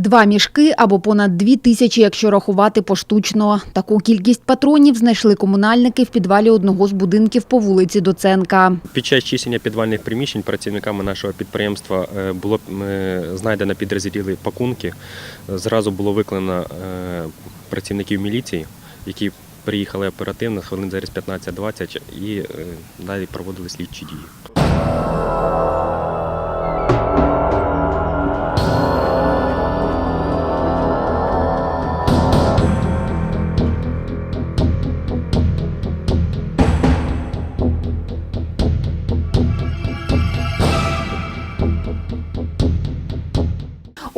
Два мішки або понад дві тисячі, якщо рахувати поштучно. Таку кількість патронів знайшли комунальники в підвалі одного з будинків по вулиці Доценка. Під час чищення підвальних приміщень працівниками нашого підприємства е, було е, знайдено підрозділі пакунки. Зразу було викликано е, працівників міліції, які приїхали оперативно хвилин зараз 15-20 і далі проводили слідчі дії.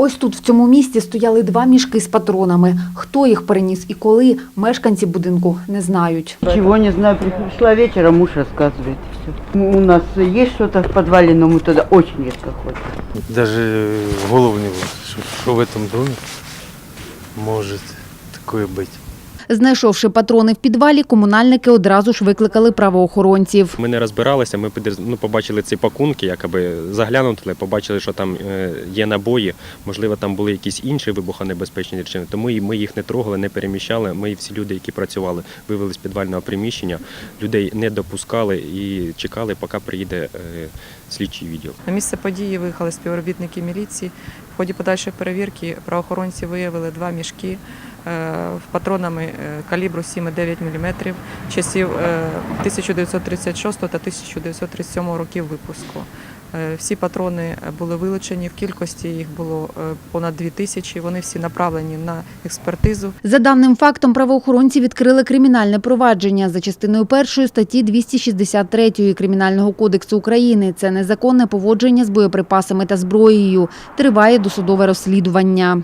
Ось тут в цьому місці стояли два мішки з патронами. Хто їх переніс і коли, мешканці будинку не знають. Чего не знаю, пришла вечером, муж рассказывает. Все. У нас есть что-то в подвале, но мы туда очень редко ходим. Даже в голову не было, что, что в этом доме может такое быть. Знайшовши патрони в підвалі, комунальники одразу ж викликали правоохоронців. Ми не розбиралися, ми ну, побачили ці пакунки, якоби заглянули, побачили, що там е, є набої, можливо, там були якісь інші вибухонебезпечні речовини. Тому і ми їх не трогали, не переміщали. Ми всі люди, які працювали, вивели з підвального приміщення, людей не допускали і чекали, поки приїде е, слідчий відділ. На місце події виїхали співробітники міліції. В ході подальшої перевірки правоохоронці виявили два мішки патронами е, калібру 7,9 мм часів е, 1936 та 1937 років випуску. Е, Всі патрони були вилучені в кількості, їх було е, понад 2 тисячі. Вони всі направлені на експертизу. За даним фактом, правоохоронці відкрили кримінальне провадження за частиною першої статті 263 Кримінального кодексу України. Це незаконне поводження з боєприпасами та зброєю. Триває досудове розслідування.